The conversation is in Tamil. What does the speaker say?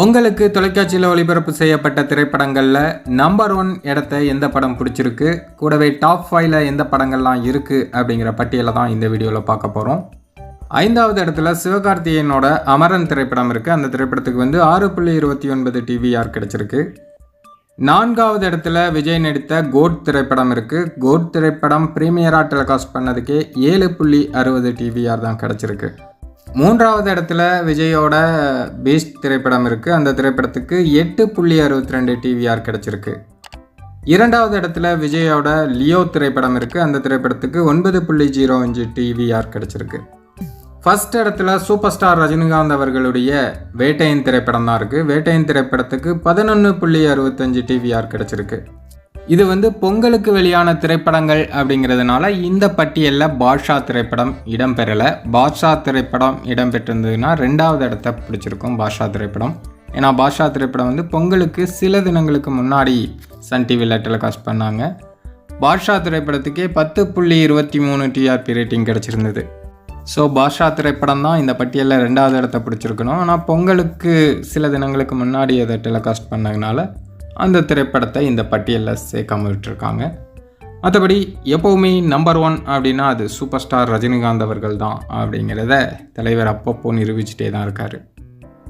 உங்களுக்கு தொலைக்காட்சியில் ஒளிபரப்பு செய்யப்பட்ட திரைப்படங்களில் நம்பர் ஒன் இடத்த எந்த படம் பிடிச்சிருக்கு? கூடவே டாப் ஃபைவ்ல எந்த படங்கள்லாம் இருக்குது அப்படிங்கிற பட்டியலை தான் இந்த வீடியோவில் பார்க்க போகிறோம் ஐந்தாவது இடத்துல சிவகார்த்திகேயனோட அமரன் திரைப்படம் இருக்குது அந்த திரைப்படத்துக்கு வந்து ஆறு புள்ளி இருபத்தி ஒன்பது டிவிஆர் கிடச்சிருக்கு. நான்காவது இடத்துல விஜய் நடித்த கோட் திரைப்படம் இருக்குது கோட் திரைப்படம் ப்ரீமியராக டெலிகாஸ்ட் பண்ணதுக்கே ஏழு புள்ளி அறுபது டிவிஆர் தான் கிடச்சிருக்கு. மூன்றாவது இடத்துல விஜயோட பீஸ்ட் திரைப்படம் இருக்குது அந்த திரைப்படத்துக்கு எட்டு புள்ளி அறுபத்தி ரெண்டு டிவிஆர் கிடச்சிருக்கு. இரண்டாவது இடத்துல விஜயோட லியோ திரைப்படம் இருக்குது அந்த திரைப்படத்துக்கு ஒன்பது புள்ளி ஜீரோ அஞ்சு டிவிஆர் கிடச்சிருக்கு. ஃபஸ்ட் இடத்துல சூப்பர் ஸ்டார் ரஜினிகாந்த் அவர்களுடைய வேட்டையின் திரைப்படம் தான் இருக்குது வேட்டையின் திரைப்படத்துக்கு பதினொன்று புள்ளி அறுபத்தஞ்சு டிவிஆர் கிடச்சிருக்கு. இது வந்து பொங்கலுக்கு வெளியான திரைப்படங்கள் அப்படிங்கிறதுனால இந்த பட்டியலில் பாட்ஷா திரைப்படம் இடம்பெறலை. பாட்ஷா திரைப்படம் இடம்பெற்றிருந்ததுன்னா ரெண்டாவது இடத்த பிடிச்சிருக்கும் பாட்ஷா திரைப்படம். ஏன்னா பாட்ஷா திரைப்படம் வந்து பொங்கலுக்கு சில தினங்களுக்கு முன்னாடி சன் டிவியில் டெலிகாஸ்ட் பண்ணாங்க. பாட்ஷா திரைப்படத்துக்கே பத்து புள்ளி இருபத்தி மூணு டிஆர்பி ரேட்டிங் கிடச்சிருந்தது. ஸோ பாஷா திரைப்படம் தான் இந்த பட்டியலில் ரெண்டாவது இடத்த பிடிச்சிருக்கணும். ஆனால் பொங்கலுக்கு சில தினங்களுக்கு முன்னாடி அதை டெலிகாஸ்ட் பண்ணதுனால அந்த திரைப்படத்தை இந்த பட்டியலில் சேர்க்காம விட்டுருக்காங்க. மற்றபடி எப்போவுமே நம்பர் ஒன் அப்படின்னா அது சூப்பர் ஸ்டார் ரஜினிகாந்த் அவர்கள் தான் அப்படிங்கிறத தலைவர் அப்பப்போ நிரூபிச்சுட்டே தான் இருக்கார்.